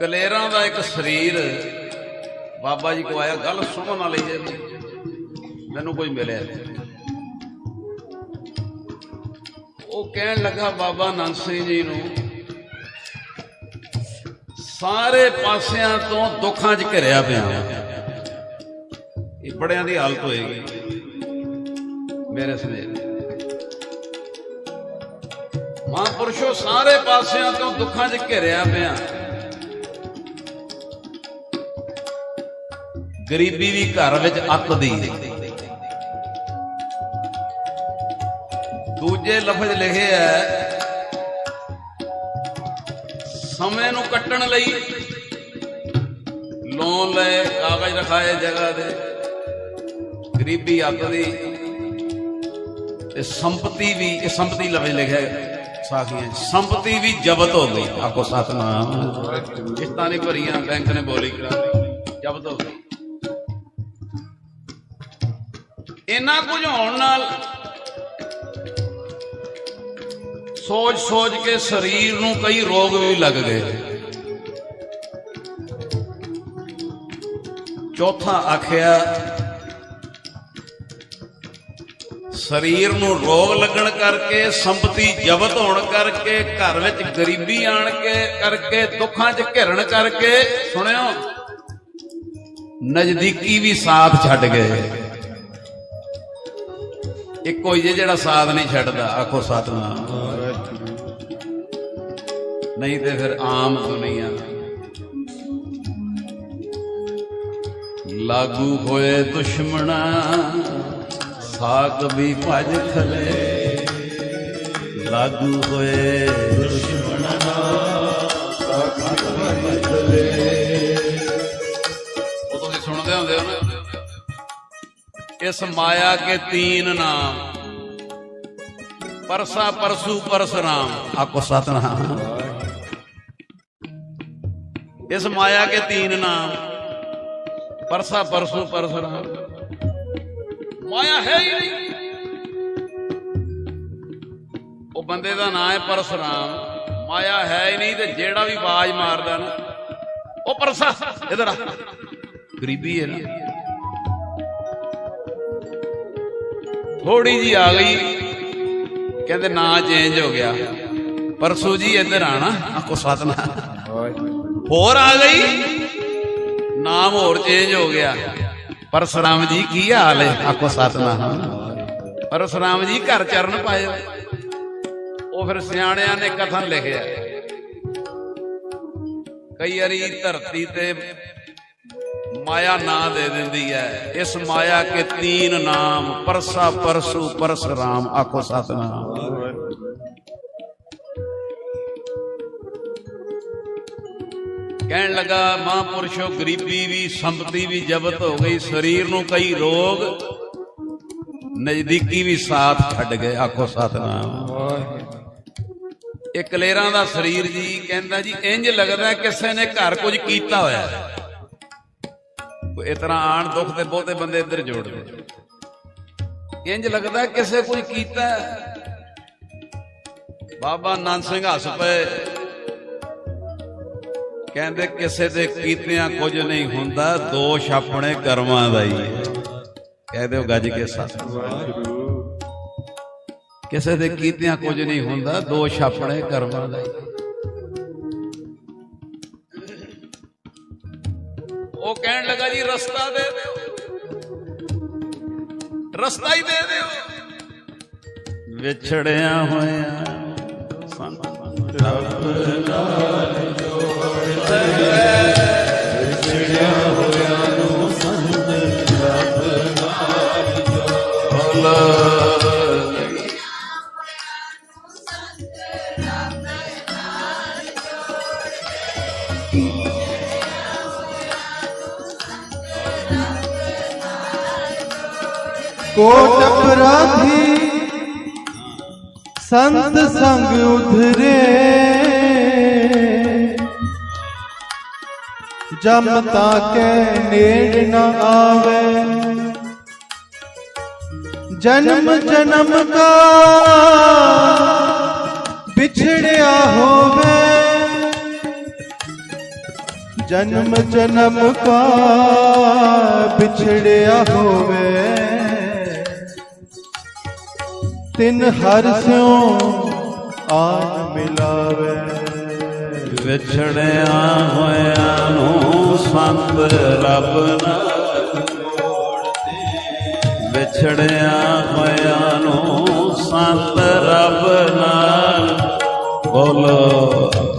ਕਲੇਰਾਂ ਦਾ ਇੱਕ ਸਰੀਰ ਬਾਬਾ ਜੀ ਕੋ ਆਇਆ, ਗੱਲ ਸੁਣਨ ਵਾਲੀ ਜੇ ਮੈਨੂੰ ਕੋਈ ਮਿਲਿਆ ਉਹ ਕਹਿਣ ਲੱਗਾ ਬਾਬਾ ਨੰਦ ਸਿੰਘ ਜੀ ਨੂੰ, ਸਾਰੇ ਪਾਸਿਆਂ ਤੋਂ ਦੁੱਖਾਂ 'ਚ ਘਿਰਿਆ ਪਿਆ ਵਾਂ। ਇਹ ਬੜਿਆਂ ਦੀ ਹਾਲਤ ਹੋਏਗੀ, ਮੇਰੇ ਸਮੇਤ ਮਹਾਂਪੁਰਸ਼ੋ, ਸਾਰੇ ਪਾਸਿਆਂ ਤੋਂ ਦੁੱਖਾਂ 'ਚ ਘਿਰਿਆ ਪਿਆ। ਗਰੀਬੀ ਵੀ ਘਰ ਵਿੱਚ ਅੱਤ ਦੀ ਦੂਜੇ ਲਫ਼ਜ਼ ਲਿਖੇ ਹੈ ਸਮੇਂ ਨੂੰ ਕੱਟਣ ਲਈ ਲੋਨ ਲੈ ਕਾਗਜ਼ ਰਖਾਏ ਜਗ੍ਹਾ ਦੇ ਗਰੀਬੀ ਅੱਤ ਦੀ ਤੇ ਸੰਪਤੀ ਵੀ, ਇਹ ਸੰਪਤੀ ਲਫ਼ਜ਼ ਲਿਖਿਆ ਸਾਖੀਆਂ ਸੰਪਤੀ ਵੀ ਜ਼ਬਤ ਹੋ ਗਈ। ਆਖੋ ਸਤਨਾਮ। ਕਿਸ਼ਤਾਂ ਨਹੀਂ ਭਰੀਆਂ, ਬੈਂਕ ਨੇ ਬੋਲੀ ਕਰਾ ਜ਼ਬਤ ਹੋ ਗਈ। ਇਹਨਾਂ ਕੁਝ ਹੋਣ ਨਾਲ ਸੋਚ ਸੋਚ ਕੇ ਸਰੀਰ ਨੂੰ ਕਈ ਰੋਗ ਵੀ ਲੱਗ ਗਏ। ਚੌਥਾ ਆਖਿਆ, ਸਰੀਰ ਨੂੰ ਰੋਗ ਲੱਗਣ ਕਰਕੇ, ਸੰਪਤੀ ਜ਼ਬਤ ਹੋਣ ਕਰਕੇ, ਘਰ ਵਿੱਚ ਗਰੀਬੀ ਆਣ ਕੇ, ਕਰਕੇ, ਦੁੱਖਾਂ 'ਚ ਘਿਰਣ ਕਰਕੇ, ਸੁਣਿਓ, ਨਜ਼ਦੀਕੀ ਵੀ ਸਾਥ ਛੱਡ ਗਏ। ਇੱਕੋ ਹੀ ਜੇ ਜਿਹੜਾ ਸਾਥ ਨਹੀਂ ਛੱਡਦਾ, ਆਖੋ ਸਤਨਾਮ। ਨਹੀਂ ਤੇ ਫਿਰ ਆਮ ਦੁਨੀਆ ਲਾਗੂ ਹੋਏ ਦੁਸ਼ਮਣਾ ਸਾਕ ਵੀ ਭਜ ਖਲੇ। ਲਾਗੂ ਹੋਏ ਦੁਸ਼ਮਣਾ, ਸਾਗ ਵੀ ਭਜ ਖਲੇ। ਉਹ ਤੁਸੀਂ ਸੁਣਦੇ ਹੁੰਦੇ ਹੋ ਨਾ? ਇਸ ਮਾਇਆ ਕੇ ਤੀਨ ਨਾਮ। ਪਰਸਾ ਪਰਸੂ ਪਰਸਰਾਮ ਆਕੋ ਸਤਨਾਮ। ਇਸ ਮਾਇਆ ਕੇ ਤੀਨ ਨਾਮ। ਪਰਸਾ ਪਰਸੂ ਪਰਸਰਾਮ ਮਾਇਆ ਹੈ ਹੀ ਨਹੀਂ। ਉਹ ਬੰਦੇ ਦਾ ਨਾਮ ਹੈ ਪਰਸਰਾਮ ਮਾਇਆ ਹੈ ਹੀ ਨਹੀਂ ਤੇ ਜਿਹੜਾ ਵੀ ਆਵਾਜ਼ ਮਾਰਦਾ ਨਾ ਉਹ ਪਰਸਾ। ਇਧਰ ਆ। ਗਰੀਬੀ ਹੈ ਨਾ। ਥੋੜੀ ਜੀ ਆ ਗਈ। ਕਹਿੰਦੇ ਨਾਂ ਚੇਂਜ ਹੋ ਗਿਆ। ਪਰਸੂ ਜੀ ਇੱਧਰ ਆਣਾ ਆਕੋ ਸਤਨਾ ਹੋਰ ਆ ਗਈ? ਨਾਮ ਹੋਰ ਚੇਂਜ ਹੋ ਗਿਆ। ਪਰਸਰਾਮ ਜੀ ਕੀ ਹਾਲ ਹੈ? ਆਕੋ ਸਤਨਾ ਪਰਸਰਾਮ ਜੀ ਘਰ ਚਰਨ ਪਾਏ ਉਹ ਫਿਰ ਸਿਆਣਿਆਂ ਨੇ ਕਥਨ ਲਿਖਿਆ। ਕਈ ਵਾਰੀ ਧਰਤੀ ਤੇ ਮਾਇਆ ਨਾਂ ਦੇ ਦਿੰਦੀ ਹੈ ਇਸ ਮਾਇਆ ਕੇ ਤੀਨ ਨਾਮ, ਪਰਸਾ ਪਰਸੂ ਪਰਸਰਾਮ ਆਖੋ ਸਤਨਾਮ। ਕਹਿਣ ਲੱਗਾ, ਮਹਾਂਪੁਰਸ਼ੋ, ਗਰੀਬੀ ਵੀ, ਸੰਪਤੀ ਵੀ ਜ਼ਬਤ ਹੋ ਗਈ, ਸਰੀਰ ਨੂੰ ਕਈ ਰੋਗ, ਨਜ਼ਦੀਕੀ ਵੀ ਸਾਥ ਛੱਡ ਗਏ, ਆਖੋ ਸਤਨਾਮ। ਇਹ ਕਲੇਰਾਂ ਦਾ ਸਰੀਰ ਜੀ, ਕਹਿੰਦਾ ਜੀ ਇੰਜ ਲੱਗਦਾ ਕਿਸੇ ਨੇ ਘਰ ਕੁਝ ਕੀਤਾ ਹੋਇਆ। ਇਸ ਤਰ੍ਹਾਂ ਆਣ ਦੁੱਖ ਤੇ ਬਹੁਤੇ ਬੰਦੇ ਇੱਧਰ ਜੋੜਦੇ ਇੰਜ ਲੱਗਦਾ ਕਿਸੇ ਕੋਈ ਕੀਤਾ ਬਾਬਾ ਨੰਦ ਸਿੰਘ ਹੱਸ ਪਏ। ਕਹਿੰਦੇ ਕਿਸੇ ਦੇ ਕੀਤਿਆਂ ਕੁਝ ਨਹੀਂ ਹੁੰਦਾ, ਦੋਸ਼ ਆਪਣੇ ਕਰਮਾਂ ਦਾ ਹੀ ਹੈ। ਕਹਿ ਦਿਓ ਗੱਜ ਕੇ ਸੱਚ ਕਿਸੇ ਦੇ ਕੀਤਿਆਂ ਕੁਝ ਨਹੀਂ ਹੁੰਦਾ, ਦੋਸ਼ ਆਪਣੇ ਕਰਮਾਂ ਦਾ ਹੀ। ਉਹ ਕਹਿਣ ਲੱਗਾ ਜੀ ਰਸਤਾ ਦੇ ਦਿਓ। ਰਸਤਾ ਹੀ ਦੇ ਦਿਓ। ਵਿਛੜਿਆ ਹੋਇਆ ਸੰਤ ਰੱਬ ਨਾਲ ਜੋੜ ਕੋਟ ਅਪਰਾਧੀ, ਸੰਤ ਸੰਗ ਉਧਰੇ। ਜਮ ਤਾਕੇ ਨੇੜ ਨਾ ਆਵੇ। ਜਨਮ ਜਨਮ ਕਾ ਵਿਛੜਿਆ ਹੋਵੇ। ਜਨਮ ਜਨਮ ਕਾ ਵਿਛੜਿਆ ਹੋਵੇ। ਤਿਨ ਹਰ ਸਿਉ ਆਨ ਮਿਲਾਵੇ। ਵਿਛੜਿਆ ਹੋਇਆਂ ਨੂੰ ਸੰਤ ਰੱਬ ਨਾਲ ਵਿਛੜਿਆ ਹੋਇਆਂ ਨੂੰ ਸੰਤ ਰੱਬ ਨਾਲ ਬੋਲੋ।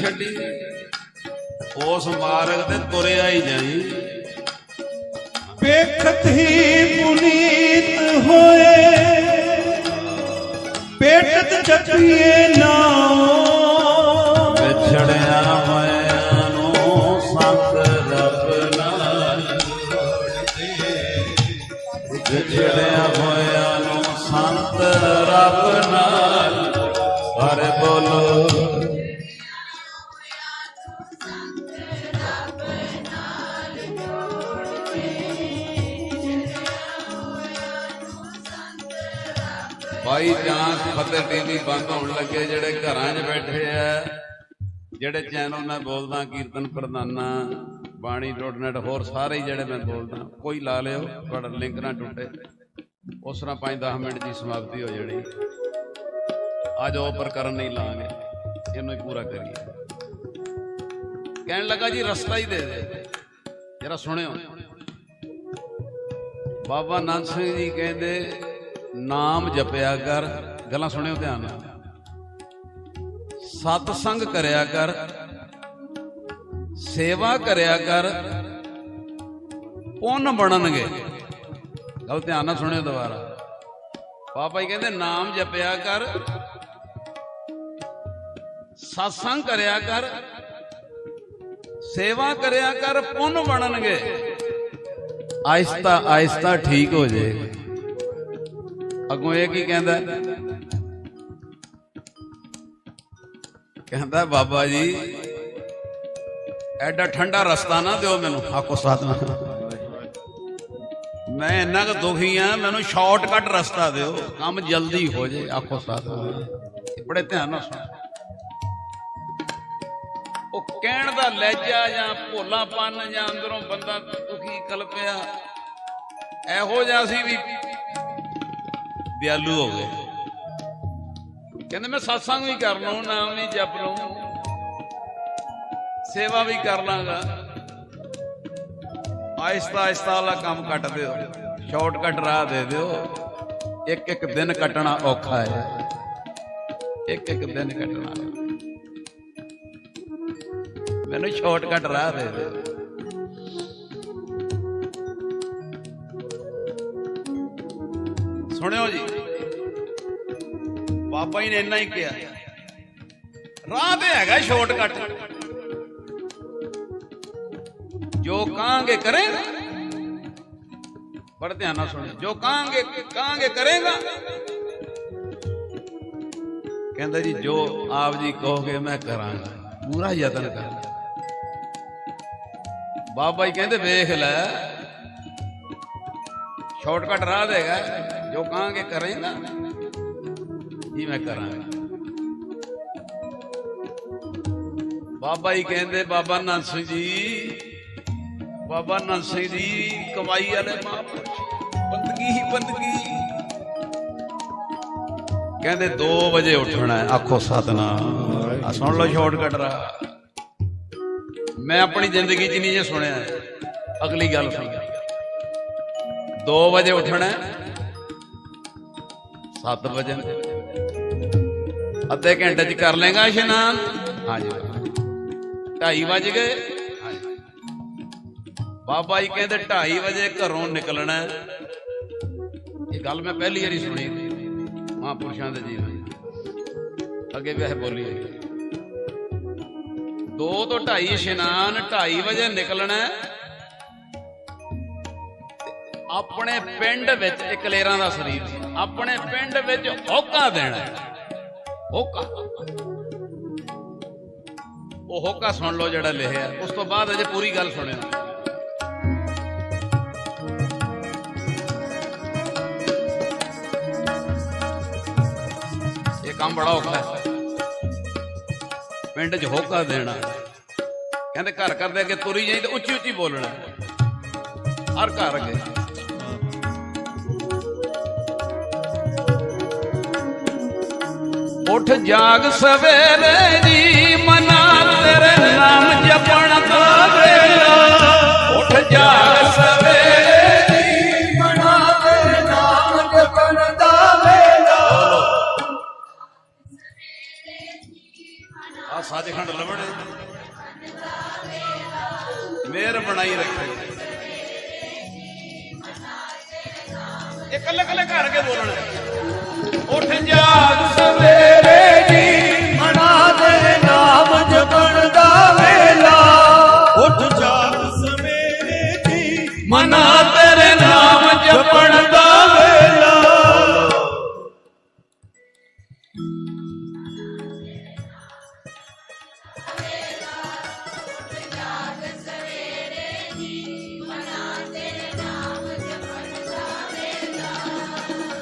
ਛੱਡੀ। ਉਸ ਮਾਰਗ ਤੇ ਤੁਰਿਆ ਹੀ ਜਾਈ। ਬੇਖਤ ਹੀ ਪੁਨੀਤ ਹੋਏ। ਬੇਟਤ ਜਪੀਏ ਨਾਮ ਬੰਦ ਹੋਣ ਲੱਗੇ, ਜਿਹੜੇ ਘਰਾਂ 'ਚ ਬੈਠੇ ਆ। ਜਿਹੜੇ ਚੈਨਲ ਮੈਂ ਬੋਲਦਾ, ਕੀਰਤਨ ਪ੍ਰਧਾਨਾ, ਬਾਣੀ ਡੋਟਨੈਟ ਹੋਰ ਸਾਰੇ ਜਿਹੜੇ ਮੈਂ ਬੋਲਦਾ, ਕੋਈ ਲਾ ਲਿਓ ਤੁਹਾਡਾ ਲਿੰਕ ਨਾ ਟੁੱਟੇ। ਉਸ ਤਰ੍ਹਾਂ 5-10 ਮਿੰਟ ਦੀ ਸਮਾਪਤੀ ਹੋ ਜਾਣੀ। ਅੱਜ ਉਹ ਪ੍ਰਕਰਨ ਨਹੀਂ ਲਾਂਗੇ, ਇਹਨੂੰ ਹੀ ਪੂਰਾ ਕਰੀਏ। ਕਹਿਣ ਲੱਗਾ ਜੀ, ਰਸਤਾ ਹੀ ਦੇ ਦੇ। ਜਰਾ ਸੁਣਿਓ। ਬਾਬਾ ਨਾਨਕ ਸਿੰਘ ਜੀ ਕਹਿੰਦੇ, ਨਾਮ ਜਪਿਆ ਕਰ ਗੱਲਾਂ ਸੁਣਿਓ ਧਿਆਨ ਨਾਲ। ਸਤ ਸੰਗ ਕਰਿਆ ਕਰ, ਸੇਵਾ ਕਰਿਆ ਕਰ, ਪੁੰਨ ਬਣਨਗੇ। ਗੱਲ ਧਿਆਨ ਨਾਲ ਸੁਣਿਓ ਦੁਬਾਰਾ। ਪਾਪਾ ਜੀ ਕਹਿੰਦੇ, ਨਾਮ ਜਪਿਆ ਕਰ, ਸਤਸੰਗ ਕਰਿਆ ਕਰ, ਸੇਵਾ ਕਰਿਆ ਕਰ, ਪੁੰਨ ਬਣਨਗੇ। ਆਇਸਤਾ ਆਹਿਸਤਾ ਠੀਕ ਹੋ ਜਾਏਗਾ ਅੱਗੋਂ ਇਹ ਕੀ ਕਹਿੰਦਾ? ਕਹਿੰਦਾ, ਬਾਬਾ ਜੀ, ਐਡਾ ਠੰਡਾ ਰਸਤਾ ਨਾ ਦਿਓ ਮੈਨੂੰ, ਆਖੋ ਸਾਧਨਾ। ਮੈਂ ਇੰਨਾ ਕੁ ਦੁਖੀ ਆ, ਮੈਨੂੰ ਸ਼ਾਰਟਕਟ ਰਸਤਾ ਦਿਓ, ਕੰਮ ਜਲਦੀ ਹੋ ਜੇ, ਆਖੋ ਸਾਧਨਾ। ਬੜੇ ਧਿਆਨ ਨਾਲ ਸੁਣ। ਉਹ ਕਹਿਣ ਦਾ ਲਹਿਜਾ ਜਾਂ ਭੋਲਾਪਨ ਜਾਂ ਅੰਦਰੋਂ ਬੰਦਾ ਦੁਖੀ ਕਲਪਿਆ, ਇਹੋ ਜਿਹਾ ਸੀ ਵੀ ਦਿਆਲੂ ਹੋ ਗਏ। ਕਹਿੰਦੇ ਮੈਂ satsang ਵੀ ਕਰ ਲਵਾਂ ਨਾਮ ਵੀ ਜਪ ਲਵਾਂ ਸੇਵਾ ਵੀ ਕਰ ਲਾਂਗਾ। ਆਇਸਤਾ ਆਹਿਸਤਾ ਵਾਲਾ ਕੰਮ ਕੱਟ ਦਿਓ। ਸ਼ਾਰਟਕਟ ਰਾਹ ਦੇ ਦਿਓ। ਇੱਕ ਇੱਕ ਦਿਨ ਕੱਟਣਾ ਔਖਾ ਹੈ। ਇੱਕ ਇੱਕ ਦਿਨ ਕੱਟਣਾ। ਮੈਨੂੰ ਸ਼ਾਰਟਕਟ ਰਾਹ ਦੇ ਦਿਓ। ਸੁਣਿਓ ਜੀ। ਬਾਬਾ ਜੀ ਨੇ ਇੰਨਾ ਹੀ ਕਿਹਾ। ਰਾਹ ਤੇ ਹੈਗਾ ਸ਼ਾਰਟਕਟ। ਜੋ ਕਹਾਂਗੇ ਕਰੇਗਾ, ਬੜੇ ਧਿਆਨ ਨਾਲ ਸੁਣਿਓ। ਜੋ ਕਹਾਂਗੇ ਕਹਾਂਗੇ ਕਰੇਗਾ, ਕਹਿੰਦਾ ਜੀ, ਜੋ ਆਪ ਜੀ ਕਹੋਗੇ ਮੈਂ ਕਰਾਂਗਾ। ਪੂਰਾ ਯਤਨ ਕਰਾਂਗਾ ਬਾਬਾ ਜੀ ਕਹਿੰਦੇ, ਵੇਖ ਲੈ। ਸ਼ਾਰਟਕਟ ਰਾਹ ਦੇਗਾ ਜੋ ਕਹਾਂਗੇ ਕਰੇਗਾ ਜੀ ਮੈਂ ਕਰਾਂਗਾ? ਬਾਬਾ ਜੀ ਕਹਿੰਦੇ, ਬਾਬਾ ਨੰਦ ਸਿੰਘ ਜੀ, ਬਾਬਾ ਨੰਦ ਸਿੰਘ ਜੀ, ਕਮਾਈ ਵਾਲੇ ਮਹਾਂਪੁਰਸ਼ ਬੰਦਗੀ ਹੀ ਬੰਦਗੀ। ਕਹਿੰਦੇ 2 ਵਜੇ ਉੱਠਣਾ ਆਖੋ ਸਤਨਾਮ। ਆ ਸੁਣ ਲਓ ਸ਼ਾਰਟਕਟ ਰਾ। ਮੈਂ ਆਪਣੀ ਜ਼ਿੰਦਗੀ 'ਚ ਨਹੀਂ ਜੇ ਸੁਣਿਆ। ਅਗਲੀ ਗੱਲ ਸੁਣ। 2 ਵਜੇ ਉੱਠਣਾ 7 ਵਜੇ। ਅੱਧੇ ਘੰਟੇ 'ਚ ਕਰ ਲੇਗਾ ਇਸ਼ਨਾਨ ਹਾਂਜੀ 2:30 ਵਜ ਗਏ ਬਾਬਾ ਜੀ ਕਹਿੰਦੇ 2:30 ਵਜੇ ਘਰੋਂ ਨਿਕਲਣਾ। ਇਹ ਗੱਲ ਮੈਂ ਪਹਿਲੀ ਵਾਰੀ ਸੁਣੀ ਮਹਾਂਪੁਰਸ਼ਾਂ ਦੇ ਜੀਵਨ। ਅੱਗੇ ਵੀ ਇਹ ਬੋਲੀ ਹੈ 2 ਤੋਂ 2:30 ਇਸ਼ਨਾਨ 2:30 ਵਜੇ ਨਿਕਲਣਾ। ਆਪਣੇ ਪਿੰਡ ਵਿੱਚ ਇਕਲੇਰਾਂ ਦਾ ਸਰੀਰ। ਆਪਣੇ ਪਿੰਡ ਵਿੱਚ ਹੋਕਾ ਦੇਣਾ ਹੈ। ਹੋਕਾ। ਉਹ ਹੋਕਾ ਸੁਣ ਲਓ ਜਿਹੜਾ ਲਿਖਿਆ। ਉਸ ਤੋਂ ਬਾਅਦ ਅਜੇ ਪੂਰੀ ਗੱਲ ਸੁਣਿਓ। ਇਹ ਕੰਮ ਬੜਾ ਔਖਾ ਹੈ। ਪਿੰਡ 'ਚ ਹੋਕਾ ਦੇਣਾ। ਕਹਿੰਦੇ ਘਰ ਘਰ ਦੇ ਅੱਗੇ ਤੁਰੀ ਜਾਈ ਤੇ ਉੱਚੀ ਉੱਚੀ ਬੋਲਣਾ। ਹਰ ਘਰ ਅੱਗੇ। ਉੱਠ ਜਾਗ ਸਵੇਰੇ ਜੀ ਮਨਾ ਤੇਰੇ ਨਾਮ ਜਪਣ ਦਾ ਵੇਲਾ। ਉੱਠ ਜਾਗ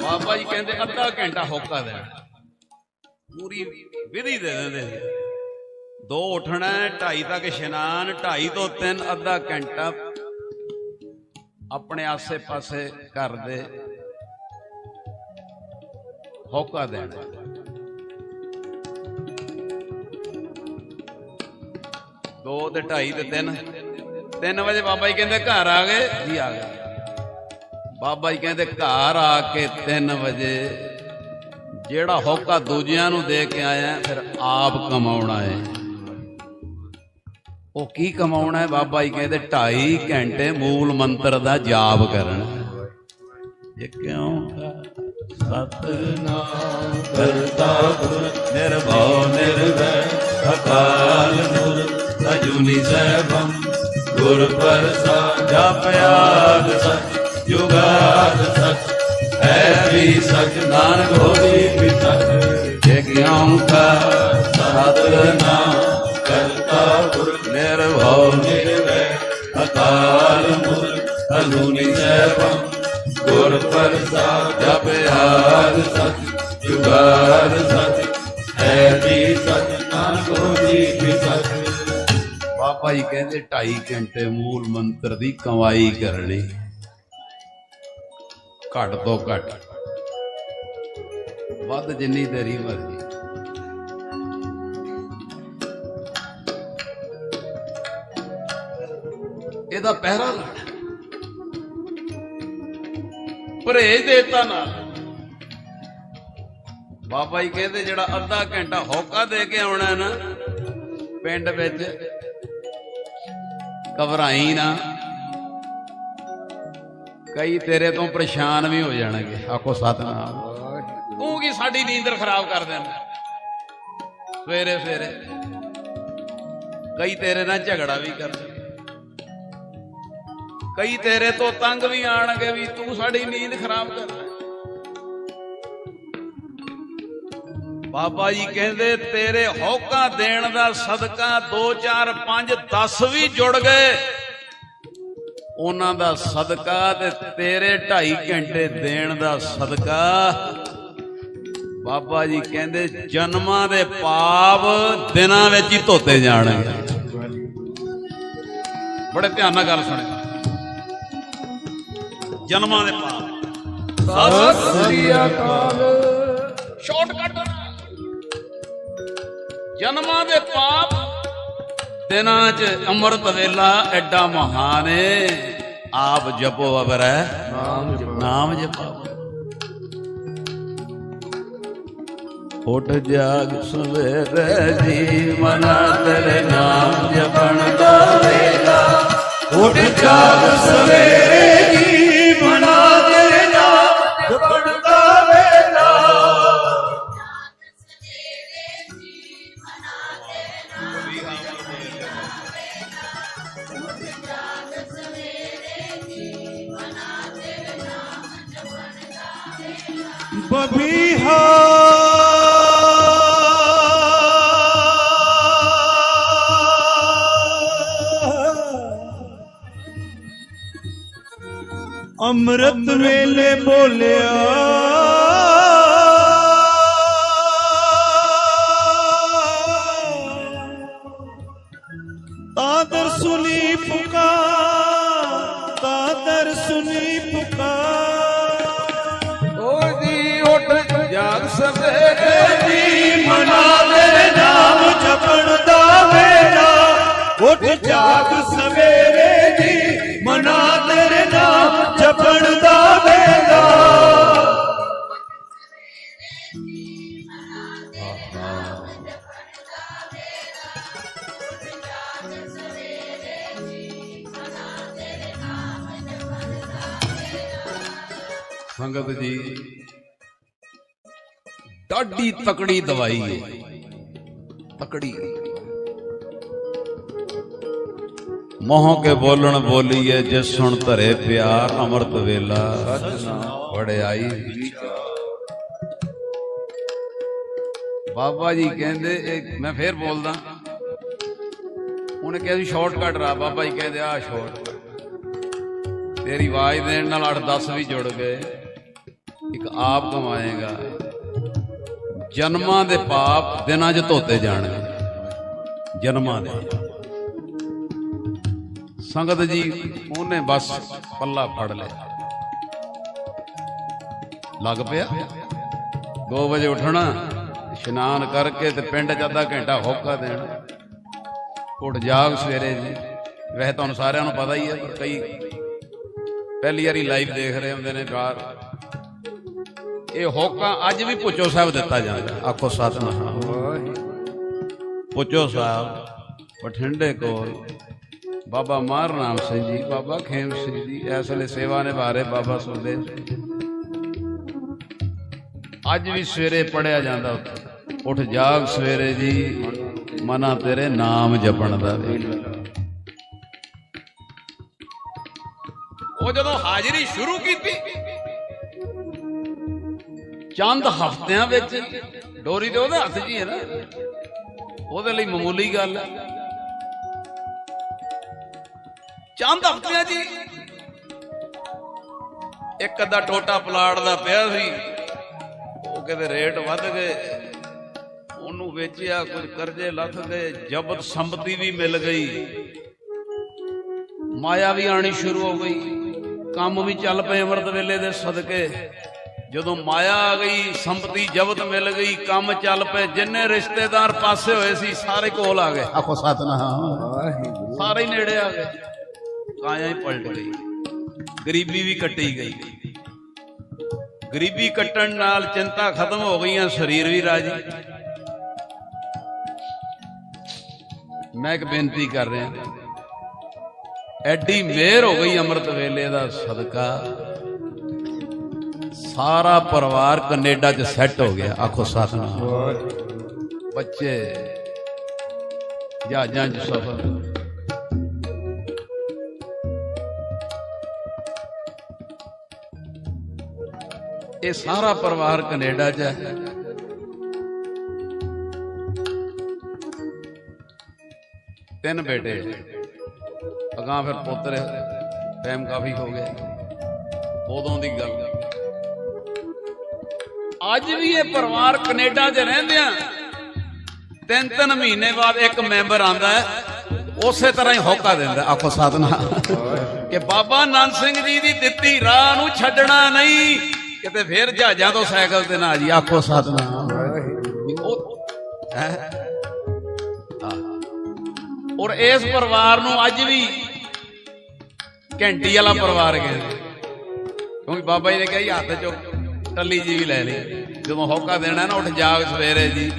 ਬਾਬਾ ਜੀ ਕਹਿੰਦੇ ਅੱਧਾ ਘੰਟਾ ਹੋਕਾ ਦੇਣਾ। ਪੂਰੀ ਵਿਧੀ ਦੇ ਦਿੰਦੇ ਨੇ। ਦੋ ਉੱਠਣਾ ਹੈ, ਢਾਈ ਤੱਕ ਇਸ਼ਨਾਨ ਢਾਈ ਤੋਂ ਤਿੰਨ ਅੱਧਾ ਘੰਟਾ ਆਪਣੇ ਆਸੇ-ਪਾਸੇ ਘਰ ਦੇ ਹੋਕਾ ਦੇਣਾ। ਦੋ ਤੇ ਢਾਈ ਤੇ ਤਿੰਨ। ਤਿੰਨ ਵਜੇ ਬਾਬਾ ਜੀ ਕਹਿੰਦੇ ਘਰ ਆ ਗਏ ਜੀ ਆ ਗਏ। ਬਾਬਾ ਜੀ ਕਹਿੰਦੇ ਘਰ ਆ ਕੇ 3 ਵਜੇ। ਜਿਹੜਾ ਹੋਕਾ ਦੂਜਿਆਂ ਨੂੰ ਦੇ ਕੇ ਆਇਆ, ਫਿਰ ਆਪ ਕਮਾਉਣਾ ਹੈ ਉਹ ਕੀ ਕਮਾਉਣਾ ਹੈ ਬਾਬਾ ਜੀ ਕਹਿੰਦੇ 2.5 ਘੰਟੇ ਮੂਲ ਮੰਤਰ ਦਾ ਜਾਪ ਕਰਨਾ। ਇਹ ਕਿਉਂ? ਸਤਨਾਮ ਕਰਤਾ ਗੁਰ ਨਿਰਭਉ ਨਿਰਵੈ, ਅਕਾਲ ਮੂਰਤ ਅਜੂਨੀ ਸੈਭੰ। ਗੁਰ ਪ੍ਰਸਾਦ ਜਪਿਆਦ ਸਚ। ਜੁਗਾਦ ਸਚ ਹੈ ਵੀ ਸਚ ਨਾਨਕ ਹੋਈ ਵੀ ਸਚ। ਜੇ ਸਤਨਾਮ ਕਰਤਾ ਗੁਰ ਨਿਰਭਉ ਨਿਰਵੈ ਅਕਾਲ ਮੂਰਤ ਅਜੂਨੀ ਸੈਭੰ, ਗੁਰ ਪ੍ਰਸਾਦ ਜਪਿਆਦ ਸਚ ਜੁਗਾਦ ਸਚ ਹੈ ਵੀ ਸਚ ਨਾਨਕ ਹੋਸੀ ਵੀ ਬਾਬਾ ਜੀ ਕਹਿੰਦੇ 2.5 ਘੰਟੇ ਮੂਲ ਮੰਤਰ ਦੀ ਕਮਾਈ ਕਰਨੀ। ਘੱਟ ਤੋਂ ਘੱਟ। ਵੱਧ ਜਿੰਨੀ ਦੇਰੀ ਮਰਜ਼ੀ। ਇਹਦਾ ਪਹਿਰਾ ਲਾਣਾ ਪਰਹੇਜ ਦੇਤਾ ਨਾਲ। ਬਾਬਾ ਜੀ ਕਹਿੰਦੇ ਜਿਹੜਾ ਅੱਧਾ ਘੰਟਾ ਹੋਕਾ ਦੇ ਕੇ ਆਉਣਾ ਨਾ, ਪਿੰਡ ਵਿੱਚ ਘਬਰਾਈ ਨਾ। ਕਈ ਤੇਰੇ ਤੋਂ ਪਰੇਸ਼ਾਨ ਵੀ ਹੋ ਜਾਣਗੇ। ਆਖੋ ਸਤਨਾਮ। ਤੂੰ ਕੀ ਸਾਡੀ ਨੀਂਦਰ ਖਰਾਬ ਕਰ ਦੇਣਾ ਸਵੇਰੇ ਸਵੇਰੇ। ਕਈ ਤੇਰੇ ਨਾਲ ਝਗੜਾ ਵੀ ਕਰਦੇ ਕਈ ਤੇਰੇ ਤੋਂ ਤੰਗ ਵੀ ਆਣਗੇ ਵੀ ਤੂੰ ਸਾਡੀ ਨੀਂਦ ਖਰਾਬ ਕਰ ਬਾਬਾ ਜੀ ਕਹਿੰਦੇ, ਤੇਰੇ ਹੌਕਾ ਦੇਣ ਦਾ ਸਦਕਾ 2 4 5 10 ਵੀ ਜੁੜ ਗਏ। ਉਹਨਾਂ ਦਾ ਸਦਕਾ ਤੇ ਤੇਰੇ 2.5 ਘੰਟੇ ਦੇਣ ਦਾ ਸਦਕਾ। ਬਾਬਾ ਜੀ ਕਹਿੰਦੇ, ਜਨਮਾਂ ਦੇ ਪਾਪ ਦਿਨਾਂ ਵਿੱਚ ਹੀ ਧੋਤੇ ਜਾਣਗੇ। ਬੜੇ ਧਿਆਨ ਨਾਲ ਗੱਲ ਸੁਣਿਓ ਜਨਮਾਂ ਦੇ ਪਾਪ। ਸਤਿ ਸ੍ਰੀ ਅਕਾਲ। ਸ਼ਾਰਟਕਟ ਜਨਮਾਂ ਦੇ ਪਾਪ ਦਿਨਾਂ ਚ ਅੰਮ੍ਰਿਤ ਵੇਲਾ ਐਡਾ ਮਹਾਨ ਏ। ਆਪ ਜਪੋ ਅਬਰੈ ਨਾਮ ਜਪੋ ਨਾਮ ਜਪੋ ਉੱਠ ਜਾਗ ਸਵੇਰੇ ਜੀ ਮਨਾ ਤੇਰੇ ਨਾਮ ਜਪਣ ਦਾ ਵੇਲਾ। ਉੱਠ ਜਾਗ ਸਵੇਰੇ ਜੀ ਅੰਮ੍ਰਿਤ ਵੇਲੇ ਬੋਲਿਆ। ਤਾਦਰ ਸੁਨੀ ਪੁਕਾਰ ਤਾਦਰ ਸੁਨੀ ਪੁਕਾਰ। ਓ ਜੀ ਉੱਠ ਜਾਗ ਸਵੇਰੇ। ਜੀ ਮਨਾ ਤੇਰੇ ਨਾਮ ਜਪਣ ਦਾ ਵੇਲਾ। ਉੱਠ ਜਾਗ ਸਵੇਰੇ ਤੇਰੇ ਨਾਮ ਜਪਣ ਸੰਗਤ ਜੀ ਡਾਢੀ ਤਕੜੀ ਦਵਾਈ ਹੈ ਤਕੜੀ। ਮੋਹ ਕੇ ਬੋਲਣ ਬੋਲੀਏ, ਜਿਸ ਸੁਣ ਧਰੇ ਪਿਆਰ, ਅੰਮ੍ਰਿਤ ਵੇਲਾ। ਵੜਿਆਈ ਬਾਬਾ ਜੀ ਕਹਿੰਦੇ, ਇਹ ਮੈਂ ਫੇਰ ਬੋਲਦਾ। ਉਹਨੇ ਕਿਹਾ ਸੀ ਸ਼ਾਰਟਕਟ ਰਾ। ਬਾਬਾ ਜੀ ਕਹਿੰਦੇ ਆ ਸ਼ਾਰਟਕਟ ਤੇਰੀ ਆਵਾਜ਼ ਦੇਣ ਨਾਲ 8-10 ਵੀ ਜੁੜ ਗਏ। ਇੱਕ ਆਪ ਕਮਾਏਗਾ। ਜਨਮਾਂ ਦੇ ਪਾਪ ਦਿਨਾਂ 'ਚ ਧੋਤੇ ਜਾਣਗੇ। ਜਨਮਾਂ ਦੇ। ਸੰਗਤ ਜੀ ਉਹਨੇ ਬਸ ਪੱਲਾ ਫੜ ਲਿਆ। ਲੱਗ ਪਿਆ? 2 ਵਜੇ ਉੱਠਣਾ ਇਸ਼ਨਾਨ ਕਰਕੇ ਤੇ ਪਿੰਡ 'ਚ ਅੱਧਾ ਘੰਟਾ ਹੋਕਾ ਦੇਣਾ। ਉੱਠ ਜਾਗ ਸਵੇਰੇ ਜੀ। ਵੈਸੇ ਤੁਹਾਨੂੰ ਸਾਰਿਆਂ ਨੂੰ ਪਤਾ ਹੀ ਹੈ ਪਰ ਕਈ ਪਹਿਲੀ ਵਾਰੀ ਲਾਈਵ ਦੇਖ ਰਹੇ ਹੁੰਦੇ ਨੇ ਬਾਹਰ। ਇਹ ਹੋਕਾ ਅੱਜ ਵੀ ਪੁੱਚੋ ਸਾਹਿਬ ਦਿੱਤਾ ਜਾਂਦਾ। ਆਖੋ ਸਤਨਾਮ। ਪੁੱਚੋ ਸਾਹਿਬ ਬਠਿੰਡੇ ਕੋਲ ਬਾਬਾ ਮਾਰਨਾਮ ਸਿੰਘ ਜੀ, ਬਾਬਾ ਖੇਮ ਸਿੰਘ ਜੀ, ਇਸ ਵੇਲੇ ਸੇਵਾ ਨਿਭਾ ਰਹੇ ਬਾਬਾ ਸੁਖਦੇਵ ਅੱਜ ਵੀ ਸਵੇਰੇ ਪੜਿਆ ਜਾਂਦਾ ਉੱਠ ਜਾਗ ਸਵੇਰੇ ਜੀ, ਮਨਾ ਤੇਰੇ ਨਾਮ ਜਪਣ ਦਾ ਉਹ ਜਦੋਂ ਹਾਜ਼ਰੀ ਸ਼ੁਰੂ ਕੀਤੀ, ਚੰਦ ਹਫ਼ਤਿਆਂ ਵਿੱਚ, ਡੋਰੀ ਤੇ ਉਹਦੇ ਹੱਥ ਜੀ ਹੈ ਨਾ। ਉਹਦੇ ਲਈ ਮਾਮੂਲੀ ਗੱਲ ਹੈ। ਚੰਦ ਹਫ਼ਤਿਆਂ ਹੀ ਇੱਕ ਅੱਧਾ ਟੋਟਾ ਪਲਾਟ ਦਾ ਪਿਆ ਸੀ। ਉਹ ਕਿਤੇ ਰੇਟ ਵੱਧ ਗਏ। ਉਹਨੂੰ ਵੇਚਿਆ ਕੁਝ ਕਰਜ਼ੇ ਲੱਥ ਗਏ ਜ਼ਬਤ ਸੰਪਤੀ ਵੀ ਮਿਲ ਗਈ। ਮਾਇਆ ਵੀ ਆਣੀ ਸ਼ੁਰੂ ਹੋ ਗਈ। ਕੰਮ ਵੀ ਚੱਲ ਪਏ ਅੰਮ੍ਰਿਤ ਵੇਲੇ ਦੇ ਸਦਕੇ। ਜਦੋਂ ਮਾਇਆ ਆ ਗਈ ਸੰਪਤੀ ਜ਼ਬਤ ਮਿਲ ਗਈ ਕੰਮ ਚੱਲ ਪਏ। ਜਿੰਨੇ ਰਿਸ਼ਤੇਦਾਰ ਪਾਸੇ ਹੋਏ ਸੀ ਸਾਰੇ ਕੋਲ ਆ ਗਏ। ਆਖੋ ਸਤਨਾਮ। ਸਾਰੇ ਨੇੜੇ ਆ ਗਏ। ਕਾਇਆ ਪਲਟ ਗਈ। ਗਰੀਬੀ ਵੀ ਕੱਟੀ ਗਈ। ਗਰੀਬੀ ਕੱਟਣ ਨਾਲ ਚਿੰਤਾ ਖਤਮ ਹੋ ਗਈਆਂ, ਸਰੀਰ ਵੀ ਰਾਜੀ। ਮੈਂ ਇੱਕ ਬੇਨਤੀ ਕਰ ਰਿਹਾ। ਐਡੀ ਮਿਹਰ ਹੋ ਗਈ ਅੰਮ੍ਰਿਤ ਵੇਲੇ ਦਾ ਸਦਕਾ। ਸਾਰਾ ਪਰਿਵਾਰ ਕੈਨੇਡਾ 'ਚ ਸੈੱਟ ਹੋ ਗਿਆ। ਆਖੋ ਸਤਨਾਮ। ਬੱਚੇ, ਜਹਾਜ਼ਾਂ 'ਚ ਸਫ਼ਰ। ਇਹ ਸਾਰਾ ਪਰਿਵਾਰ ਕੈਨੇਡਾ 'ਚ ਹੈ। ਤਿੰਨ ਬੇਟੇ ਅਗਾਂ ਫਿਰ ਪੁੱਤਰ ਟਾਈਮ ਕਾਫੀ ਹੋ ਗਿਆ। ਉਦੋਂ ਦੀ ਗੱਲ। ਅੱਜ ਵੀ ਇਹ ਪਰਿਵਾਰ ਕੈਨੇਡਾ 'ਚ ਰਹਿੰਦੇ ਆ। ਤਿੰਨ ਤਿੰਨ ਮਹੀਨੇ ਬਾਅਦ ਇੱਕ ਮੈਂਬਰ ਆਂਦਾ ਹੈ। ਉਸੇ ਤਰ੍ਹਾਂ ਹੀ ਹੋਕਾ ਦਿੰਦਾ। ਆਖੋ ਸਾਧਨਾ। ਕਿ ਬਾਬਾ ਨੰਦ ਸਿੰਘ ਜੀ ਦੀ ਦਿੱਤੀ ਰਾਹ ਨੂੰ ਛੱਡਣਾ ਨਹੀਂ। ਕਿਤੇ ਫੇਰ ਜਹਾਜ਼ਾਂ ਤੋਂ ਸਾਈਕਲ ਤੇ ਨਾ ਜੀ, ਆਖੋ ਸਾਧਨਾ ਉਹ ਔਰ ਇਸ ਪਰਿਵਾਰ ਨੂੰ ਅੱਜ ਵੀ ਘੰਟੀ ਵਾਲਾ ਪਰਿਵਾਰ ਕਹਿੰਦੇ ਕਿਉਂਕਿ ਬਾਬਾ ਜੀ ਨੇ ਕਿਹਾ ਹੱਥ ਚੋਂ ਟੱਲੀ ਜੀ ਵੀ ਲੈ ਲਈ। ਜਦੋਂ ਹੋਕਾ ਦੇਣਾ ਨਾ, ਉੱਠ ਜਾਗ ਸਵੇਰੇ ਜੀ।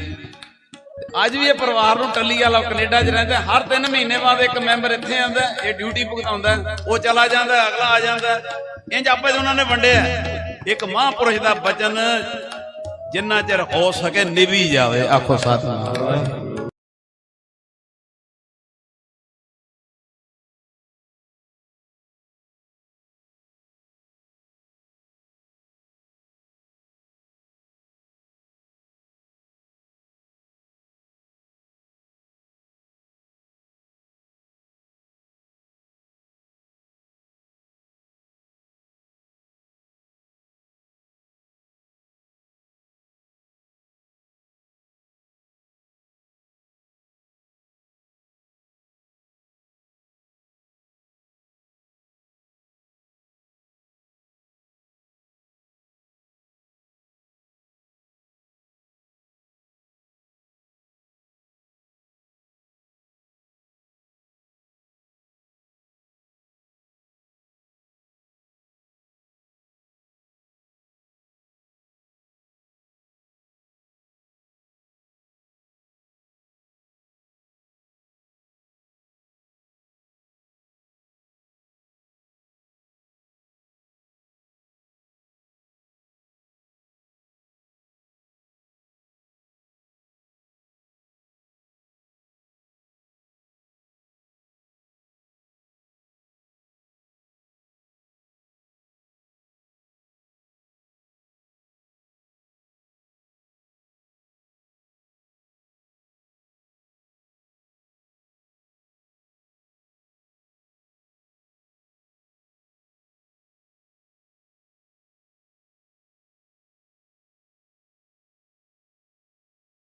ਅੱਜ ਵੀ ਇਹ ਪਰਿਵਾਰ ਨੂੰ ਟੱਲੀ ਵਾਲਾ ਕੈਨੇਡਾ 'ਚ ਰਹਿੰਦਾ ਹਰ 3 ਮਹੀਨੇ ਬਾਅਦ ਇੱਕ ਮੈਂਬਰ ਇੱਥੇ ਆਉਂਦਾ ਇਹ ਡਿਊਟੀ ਭੁਗਤਾਉਂਦਾ ਉਹ ਚਲਾ ਜਾਂਦਾ ਅਗਲਾ ਆ ਜਾਂਦਾ ਇੰਜ ਆਪੇ ਉਹਨਾਂ ਨੇ ਵੰਡਿਆ ਇੱਕ ਮਹਾਂਪੁਰਸ਼ ਦਾ ਬਚਨ ਜਿੰਨਾ ਚਿਰ ਹੋ ਸਕੇ ਨਿਭੀ ਜਾਵੇ ਆਖੋ ਸਤਨਾਮ